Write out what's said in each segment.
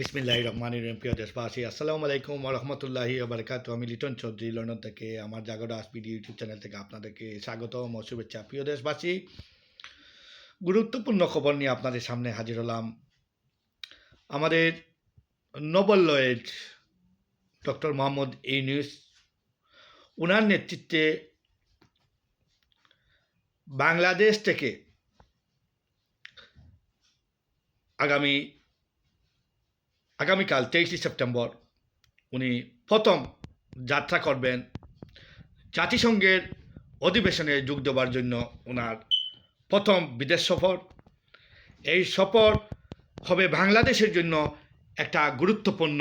বিসমিল্লাহ রহমান রহিম। প্রিয় দেশবাসী আসসালামু আলাইকুম রহমতুল্লাহি বারকাত আমি লিটন চৌধুরী লন্ডন থেকে আমার জাগরো আসপিডি ইউটিউব চ্যানেল থেকে আপনাদেরকে স্বাগতম ও শুভেচ্ছা। প্রিয় দেশবাসী, গুরুত্বপূর্ণ খবর নিয়ে আপনাদের সামনে হাজির হলাম আমাদের Nobel laureate doctor Mohammad Yunus. ওনার নেতৃত্বে বাংলাদেশ থেকে আগামী আগামীকাল তেইশে সেপ্টেম্বর উনি প্রথম যাত্রা করবেন জাতিসংঘের অধিবেশনে যোগ দেওয়ার জন্য ওনার প্রথম বিদেশ সফর। এই সফর হবে বাংলাদেশের জন্য একটা গুরুত্বপূর্ণ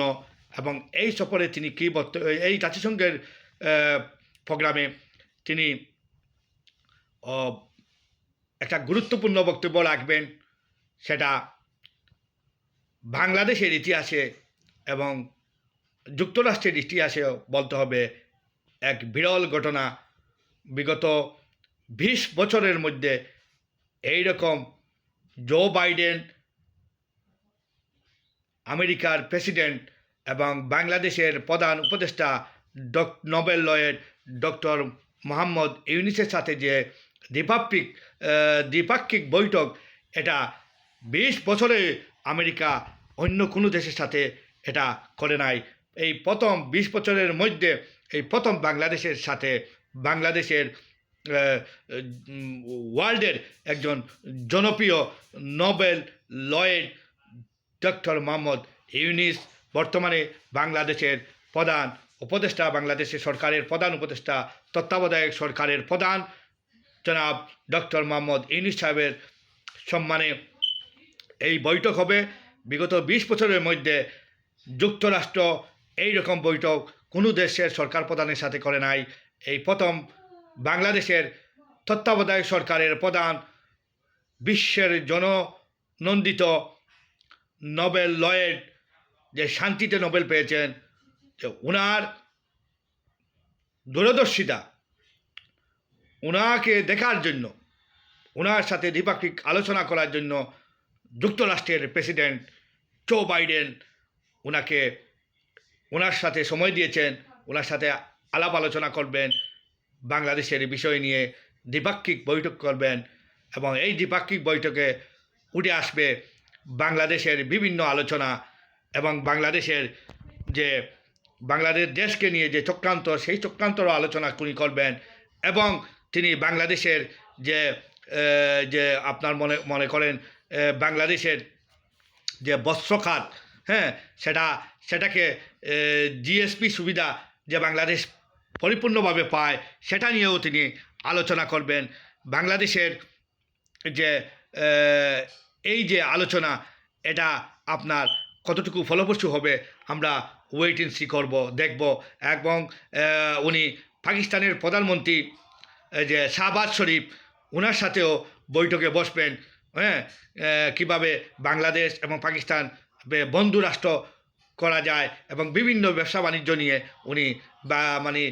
এবং এই সফরে তিনি কী বক্তব্য এই জাতিসংঘের প্রোগ্রামে তিনি একটা গুরুত্বপূর্ণ বক্তব্য রাখবেন, সেটা বাংলাদেশের ইতিহাসে এবং যুক্তরাষ্ট্রের ইতিহাসেও বলতে হবে, এক বিরল ঘটনা। বিগত বিশ বছরের মধ্যে এই রকম জো বাইডেন, আমেরিকার প্রেসিডেন্ট এবং বাংলাদেশের প্রধান উপদেষ্টা doc, Nobel laureate doctor Mohammad ইউনিসের সাথে যে দ্বিপাক্ষিক দ্বিপাক্ষিক বৈঠক, এটা বিশ বছরে আমেরিকা অন্য কোনো দেশের সাথে এটা করে নাই। এই প্রথম বিশ বছরের মধ্যে এই প্রথম বাংলাদেশের সাথে বাংলাদেশের ওয়ার্ল্ডের একজন জনপ্রিয় Nobel laureate doctor Mohammad Yunus বর্তমানে বাংলাদেশের প্রধান উপদেষ্টা, বাংলাদেশের সরকারের প্রধান উপদেষ্টা, তত্ত্বাবধায়ক সরকারের প্রধান জনাব ডক্টর মোহাম্মদ ইউনিস সাহেবের সম্মানে এই বৈঠক হবে। বিগত বিশ বছরের মধ্যে যুক্তরাষ্ট্র এই রকম বৈঠক কোনো দেশের সরকার প্রধানের সাথে করে নাই। এই প্রথম বাংলাদেশের তত্ত্বাবধায়ক সরকারের প্রধান বিশ্বের জননন্দিত নোবেল লয়েড যে শান্তিতে নোবেল পেয়েছেন ওনার দূরদর্শিতা ওনাকে দেখার জন্য ওনার সাথে দ্বিপাক্ষিক আলোচনা করার জন্য যুক্তরাষ্ট্রের প্রেসিডেন্ট জো বাইডেন ওনাকে ওনার সাথে সময় দিয়েছেন ওনার সাথে আলাপ আলোচনা করবেন, বাংলাদেশের বিষয় নিয়ে দ্বিপাক্ষিক বৈঠক করবেন এবং এই দ্বিপাক্ষিক বৈঠকে উঠে আসবে বাংলাদেশের বিভিন্ন আলোচনা এবং বাংলাদেশের যে, বাংলাদেশ দেশকে নিয়ে যে চক্রান্ত, সেই চক্রান্তর আলোচনা উনি করবেন এবং তিনি বাংলাদেশের যে যে আপনার মনে মনে করেন বাংলাদেশের যে বস্ত্র খাত হ্যাঁ সেটা, সেটাকে জিএসপি সুবিধা যে বাংলাদেশ পরিপূর্ণভাবে পায়, সেটা নিয়েও তিনি আলোচনা করবেন। বাংলাদেশের যে এই যে আলোচনা, এটা আপনার কতটুকু ফলপ্রসূ হবে, আমরা ওয়েট এন্ড সি করব, দেখব। এবং উনি পাকিস্তানের প্রধানমন্ত্রী যে শাহবাজ শরীফ ওনার সাথেও বৈঠকে বসবেন। হ্যাঁ কীভাবে বাংলাদেশ এবং পাকিস্তান বন্ধু রাষ্ট্র করা যায় এবং বিভিন্ন ব্যবসা বাণিজ্য নিয়ে উনি বা মানে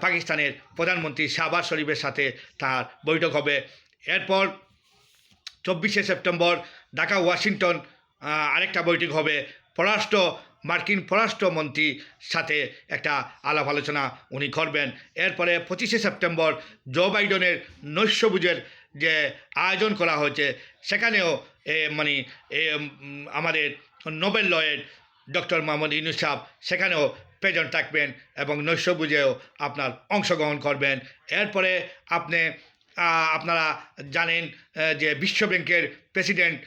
পাকিস্তানের প্রধানমন্ত্রী শাহবাজ শরীফের সাথে তার বৈঠক হবে। এরপর চব্বিশে সেপ্টেম্বর ঢাকা, ওয়াশিংটন আরেকটা বৈঠক হবে। পররাষ্ট্র, মার্কিন পররাষ্ট্রমন্ত্রীর সাথে একটা আলাপ আলোচনা উনি করবেন। এরপরে পঁচিশে সেপ্টেম্বর জো বাইডেনের নৈশভোজের যে আয়োজন করা হয়েছে, সেখানেও মানে আমাদের Nobel laureate doctor Mohammad Yunus সাহেব সেখানেও প্রেজেন্ট থাকবেন এবং নৈশভোজেও আপনার অংশগ্রহণ করবেন। এরপরে আপনি আপনারা জানেন যে বিশ্ব ব্যাংকের প্রেসিডেন্ট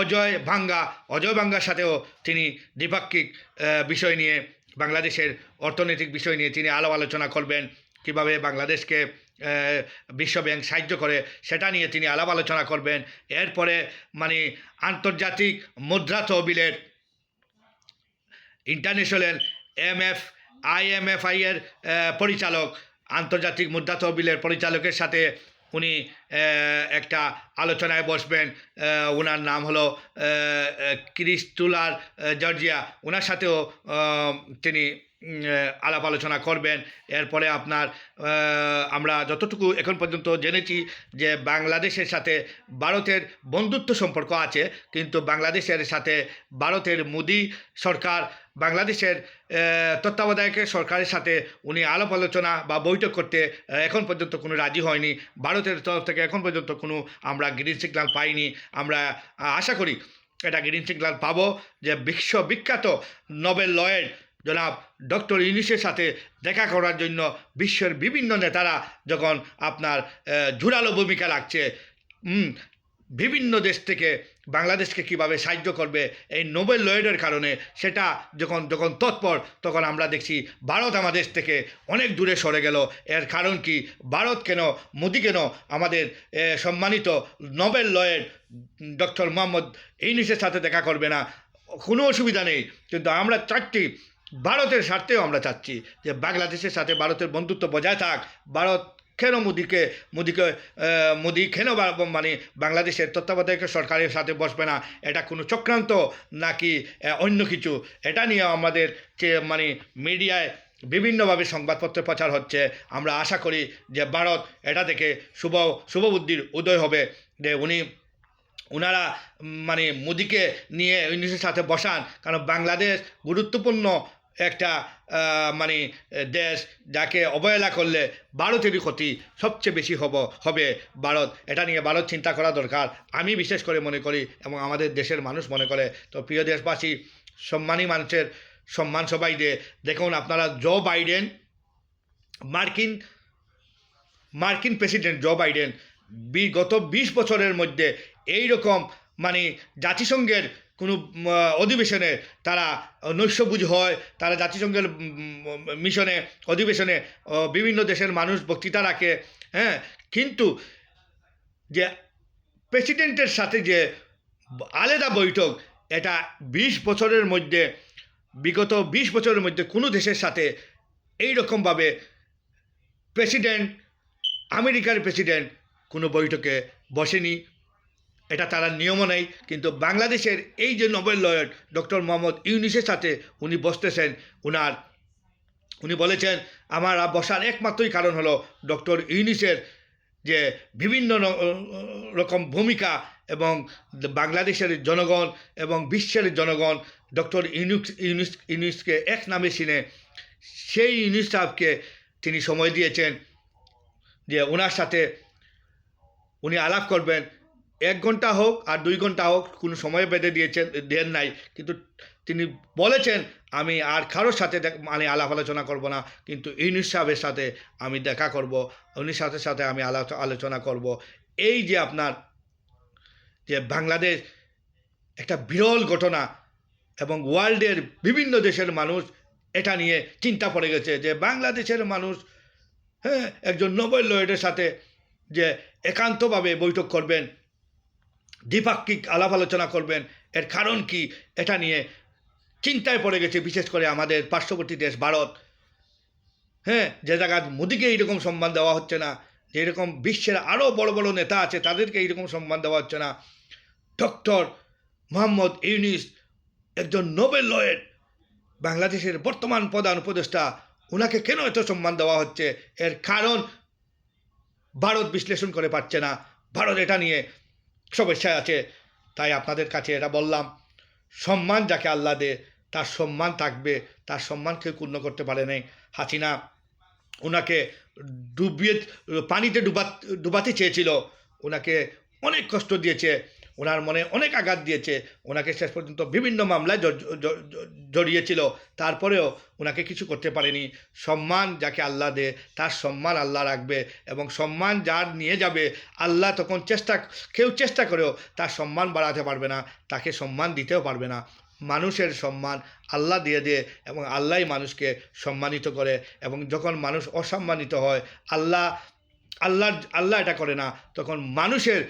অজয় ভাঙ্গা, অজয় ভাঙ্গার সাথেও তিনি দ্বিপাক্ষিক বিষয় নিয়ে, বাংলাদেশের অর্থনৈতিক বিষয় নিয়ে তিনি আলো আলোচনা করবেন। কীভাবে বাংলাদেশকে আহ, বিশ্ব ব্যাংক সাহায্য করে সেটা নিয়ে তিনি আলাপ আলোচনা করবেন। এরপরে মানে আন্তর্জাতিক মুদ্রা তহবিলের ইন্টারন্যাশনাল এম এফ আইএমএফআই এর পরিচালক আন্তর্জাতিক মুদ্রা তহবিলের পরিচালকের সাথে উনি একটা আলোচনায় বসবেন। ওনার নাম হলো ক্রিস্টুলার জর্জিয়া। ওনার সাথেও তিনি আলাপ আলোচনা করবেন। এরপরে আপনার আমরা যতটুকু এখন পর্যন্ত জেনেছি যে বাংলাদেশের সাথে ভারতের বন্ধুত্ব সম্পর্ক আছে কিন্তু বাংলাদেশের সাথে ভারতের মোদি সরকার বাংলাদেশের আহ, তত্ত্বাবধায়ক সরকারের সাথে উনি আলাপ আলোচনা বা বৈঠক করতে এখন পর্যন্ত কোনো রাজি হয়নি। ভারতের তরফ থেকে এখন পর্যন্ত কোনো আমরা গ্রিন সিগন্যাল পাইনি। আমরা আশা করি এটা গ্রিন সিগন্যাল পাবো যে বিশ্ববিখ্যাত নোবেল লয়েড জনাব ডক্টর ইউনিসের সাথে দেখা করার জন্য বিশ্বের বিভিন্ন নেতারা যখন আপনার জোরালো ভূমিকা রাখছে বিভিন্ন দেশ থেকে বাংলাদেশকে কীভাবে সাহায্য করবে এই নোবেল লয়েডের কারণে সেটা যখন যখন তৎপর, তখন আমরা দেখছি ভারত আমাদের থেকে অনেক দূরে সরে গেল। এর কারণ কি? ভারত কেন, মোদি কেন আমাদের সম্মানিত নোবেল লয়েড ডক্টর মোহাম্মদ ইউনিসের সাথে দেখা করবে না? কোনো অসুবিধা নেই। কিন্তু আমরা চাচ্ছি ভারতের স্বার্থেও আমরা চাচ্ছি যে বাংলাদেশের সাথে ভারতের বন্ধুত্ব বজায় থাক। ভারত কেন মোদিকে মোদিকে মোদি কেন মানে বাংলাদেশের তত্ত্বাবধায়ক সরকারের সাথে বসবে না? এটা কোনো চক্রান্ত নাকি অন্য কিছু? এটা নিয়ে আমাদের যে মানে মিডিয়ায় বিভিন্নভাবে সংবাদপত্র প্রচার হচ্ছে, আমরা আশা করি যে ভারত এটা থেকে শুভ শুভবুদ্ধির উদয় হবে। যে উনি ওনারা মানে মোদিকে নিয়ে ইউনিসের সাথে বসান। কারণ বাংলাদেশ গুরুত্বপূর্ণ একটা মানে দেশ যাকে অবহেলা করলে ভারতেরই ক্ষতি সবচেয়ে বেশি হব, হবে ভারত। এটা নিয়ে ভারত চিন্তা করা দরকার। আমি বিশেষ করে মনে করি এবং আমাদের দেশের মানুষ মনে করে। তো প্রিয় দেশবাসী, সম্মানী মানুষের সম্মান সবাই দিয়ে দেখুন আপনারা, জো বাইডেন, মার্কিন মার্কিন প্রেসিডেন্ট জো বাইডেন, বিগত বিশ বছরের মধ্যে এই রকম মানে জাতিসংঘের কোনো অধিবেশনে তারা নৈশভুজ হয়, তারা জাতিসংঘের মিশনে, অধিবেশনে বিভিন্ন দেশের মানুষ বক্তৃতা রাখে হ্যাঁ? কিন্তু যে প্রেসিডেন্টের সাথে যে আলাদা বৈঠক, এটা বিশ বছরের মধ্যে, বিগত বিশ বছরের মধ্যে কোনো দেশের সাথে এই রকমভাবে প্রেসিডেন্ট, আমেরিকার প্রেসিডেন্ট কোনো বৈঠকে বসেনি। এটা তারা নিয়মও নেই, কিন্তু বাংলাদেশের এই যে নোবেল লয়েড ডক্টর মোহাম্মদ ইউনিসের সাথে উনি বসতেছেন, উনার, উনি বলেছেন, আমার বসার একমাত্রই কারণ হলো ডক্টর ইউনিসের যে বিভিন্ন রকম ভূমিকা এবং বাংলাদেশের জনগণ এবং বিশ্বের জনগণ ডক্টর ইউনুস ইউনিস, ইউনিসকে এক নামে চিনে। সেই ইউনিস সাহেবকে তিনি সময় দিয়েছেন যে ওনার সাথে উনি আলাপ করবেন এক ঘণ্টা হোক আর দুই ঘণ্টা হোক কোনো সময় বেঁধে দিয়েছেন, দেন নাই। কিন্তু তিনি বলেছেন, আমি আর কারোর সাথে মানে আলাপ আলোচনা করব না। কিন্তু ইউনিস সাহেবের সাথে আমি দেখা করব। উনিশ সাথে সাথে আমি আলাপ, আলোচনা করব। এই যে আপনার যে বাংলাদেশ একটা বিরল ঘটনা এবং ওয়ার্ল্ডের বিভিন্ন দেশের মানুষ এটা নিয়ে চিন্তা পড়ে গেছে যে বাংলাদেশের মানুষ হ্যাঁ একজন নোবেল লয়েডের সাথে যে একান্তভাবে বৈঠক করবেন দ্বিপাক্ষিক আলাপ আলোচনা করবেন। এর কারণ কি? এটা নিয়ে চিন্তায় পড়ে গেছে, বিশেষ করে আমাদের পার্শ্ববর্তী দেশ ভারত। হ্যাঁ যে জায়গায় মোদিকে এইরকম সম্মান দেওয়া হচ্ছে না, যে এরকম বিশ্বের আরও বড় বড় নেতা আছে, তাদেরকে এইরকম সম্মান দেওয়া হচ্ছে না। ডক্টর মোহাম্মদ ইউনিস, একজন নোবেল লয়েড, বাংলাদেশের বর্তমান প্রধান উপদেষ্টা ওনাকে কেন এত সম্মান দেওয়া হচ্ছে? এর কারণ ভারত বিশ্লেষণ করে পারছে না। ভারত এটা নিয়ে সমস্যায় আছে। তাই আপনাদের কাছে এটা বললাম। সম্মান যাকে আল্লাহ দে তার সম্মান থাকবে। তার সম্মান কেউ পূর্ণ করতে পারে নাই। হাসিনা ওনাকে ডুবিয়ে, পানিতে ডুবা, ডুবাতে চেয়েছিল। ওনাকে অনেক কষ্ট দিয়েছে। ওনার মনে অনেক আঘাত দিয়েছে। ওনাকে শেষ পর্যন্ত বিভিন্ন মামলায় জড়িয়েছিল। তারপরেও ওনাকে কিছু করতে পারেনি। সম্মান যাকে আল্লাহ দে, তার সম্মান আল্লাহ রাখবে এবং সম্মান যার নিয়ে যাবে, আল্লাহ তখন চেষ্টা, কেউ চেষ্টা করেও তার সম্মান বাড়াতে পারবে না, তাকে সম্মান দিতেও পারবে না। মানুষের সম্মান আল্লাহ দিয়ে দিয়ে এবং আল্লাহই মানুষকে সম্মানিত করে এবং যখন মানুষ অসম্মানিত হয়, আল্লাহ আল্লাহ আল্লাহ এটা করে না, তখন মানুষের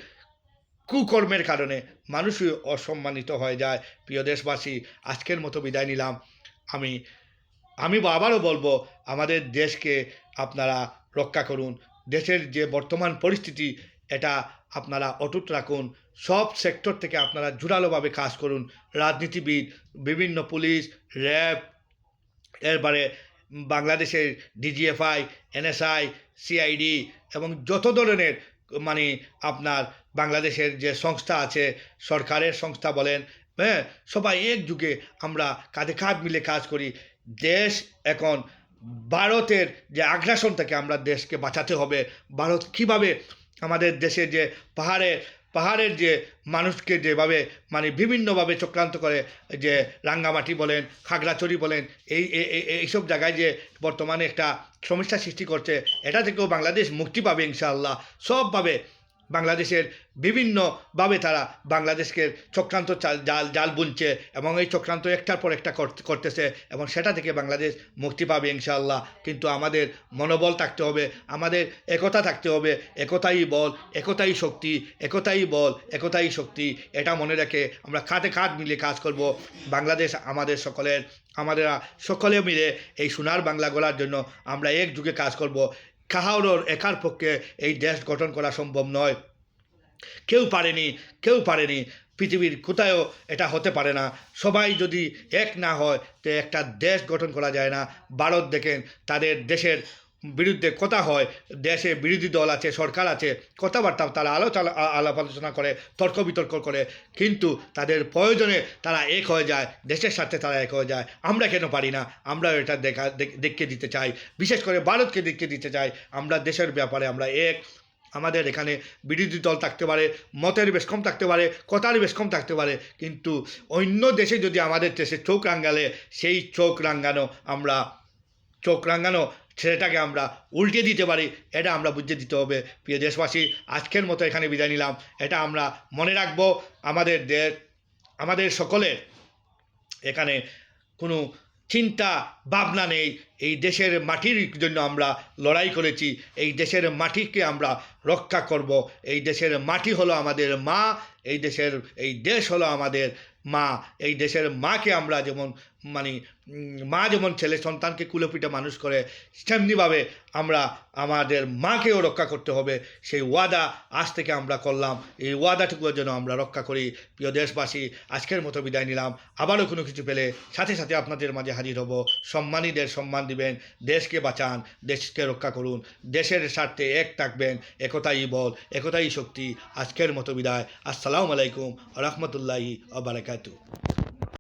কুকর্মের কারণে মানুষই অসম্মানিত হয়ে যায়। প্রিয় দেশবাসী, আজকের মতো বিদায় নিলাম। আমি আমি আবারও বলব, আমাদের দেশকে আপনারা রক্ষা করুন। দেশের যে বর্তমান পরিস্থিতি, এটা আপনারা অটুট রাখুন। সব সেক্টর থেকে আপনারা জোরালোভাবে কাজ করুন। রাজনীতিবিদ, বিভিন্ন পুলিশ, র্যাব এরপরে বাংলাদেশের ডিজিএফআই, এনএসআই, সিআইডি এবং যত ধরনের মানে আপনার বাংলাদেশের যে সংস্থা আছে, সরকারের সংস্থা বলেন হ্যাঁ সবাই এক যুগে আমরা কাঁধে কাঁধ মিলে কাজ করি। দেশ এখন ভারতের যে আগ্রাসন থেকে আমরা দেশকে বাঁচাতে হবে। ভারত কীভাবে আমাদের দেশে যে পাহাড়ে পাহাড়ের যে মানুষকে যেভাবে মানে বিভিন্নভাবে চক্রান্ত করে, যে রাঙ্গামাটি বলেন, খাগড়াছড়ি বলেন, এই এই- এই- এইসব জায়গায় যে বর্তমানে একটা সমস্যা সৃষ্টি করছে, এটা থেকেও বাংলাদেশ মুক্তি পাবে ইনশাআল্লাহ। সবভাবে বাংলাদেশের বিভিন্নভাবে তারা বাংলাদেশকে চক্রান্ত চাল- জাল জাল বুনছে এবং এই চক্রান্ত একটার পর একটা করতেছে এবং সেটা থেকে বাংলাদেশ মুক্তি পাবে ইনশাআল্লাহ। কিন্তু আমাদের মনোবল থাকতে হবে, আমাদের একতা থাকতে হবে, একতাই বল, একতাই শক্তি, একতাই বল, একতাই শক্তি, এটা মনে রেখে আমরা কাঁধে কাঁধ মিলে কাজ করব। বাংলাদেশ আমাদের সকলের আমাদের সকলে মিলে এই সোনার বাংলা গড়ার জন্য আমরা একযুগে কাজ করব। কাহারোর একার পক্ষে এই দেশ গঠন করা সম্ভব নয়। কেউ পারেনি কেউ পারেনি। পৃথিবীর কোথায়ও এটা হতে পারে না। সবাই যদি এক না হয়, তো একটা দেশ গঠন করা যায় না। ভারত দেখেন, তাদের দেশের বিরুদ্ধে কথা হয়, দেশে বিরোধী দল আছে, সরকার আছে কথাবার্তা তারা আলোচনা আলাপ আলোচনা করে, তর্ক বিতর্ক করে, কিন্তু তাদের প্রয়োজনে তারা এক হয়ে যায়, দেশের সাথে তারা এক হয়ে যায়। আমরা কেন পারি না? আমরা এটা দেখা, দেখ- দেখিয়ে দিতে চাই। বিশেষ করে ভারতকে দেখিয়ে দিতে চাই। আমরা দেশের ব্যাপারে আমরা এক। আমাদের এখানে বিরোধী দল থাকতে পারে, মতের বেশ কম থাকতে পারে, কথার বেশ কম থাকতে পারে, কিন্তু অন্য দেশে যদি আমাদের দেশে চোখ রাঙ্গালে সেই চোখ রাঙ্গানো আমরা, চোখ রাঙ্গানো সেটাকে আমরা উল্টে দিতে পারি, এটা আমরা বুঝে দিতে হবে। প্রিয় দেশবাসী, আজকের মতো এখানে বিদায় নিলাম। এটা আমরা মনে রাখব, আমাদের দেশ আমাদের সকলের এখানে কোনো চিন্তা ভাবনা নেই। এই দেশের মাটির জন্য আমরা লড়াই করেছি, এই দেশের মাটিকে আমরা রক্ষা করব। এই দেশের মাটি হলো আমাদের মা, এই দেশের, এই দেশ হলো আমাদের মা। এই দেশের মাকে আমরা যেমন মানে মা যেমন ছেলে সন্তানকে কুলোপিঠে মানুষ করে, তেমনিভাবে আমরা আমাদের মাকেও রক্ষা করতে হবে। সেই ওয়াদা আজ থেকে আমরা করলাম। এই ওয়াদাটুকুর জন্য আমরা রক্ষা করি। প্রিয় দেশবাসী, আজকের মতো বিদায় নিলাম। আবারও কোনো কিছু পেলে সাথে সাথে আপনাদের মাঝে হাজির হব। সম্মানীদের সম্মান দিবেন। দেশকে বাঁচান, দেশকে রক্ষা করুন। দেশের স্বার্থে এক থাকবেন। একতাই বল, একতাই শক্তি। আজকের মতো বিদায়। আসসালামু আলাইকুম রহমতুল্লাহি আবরাকাতু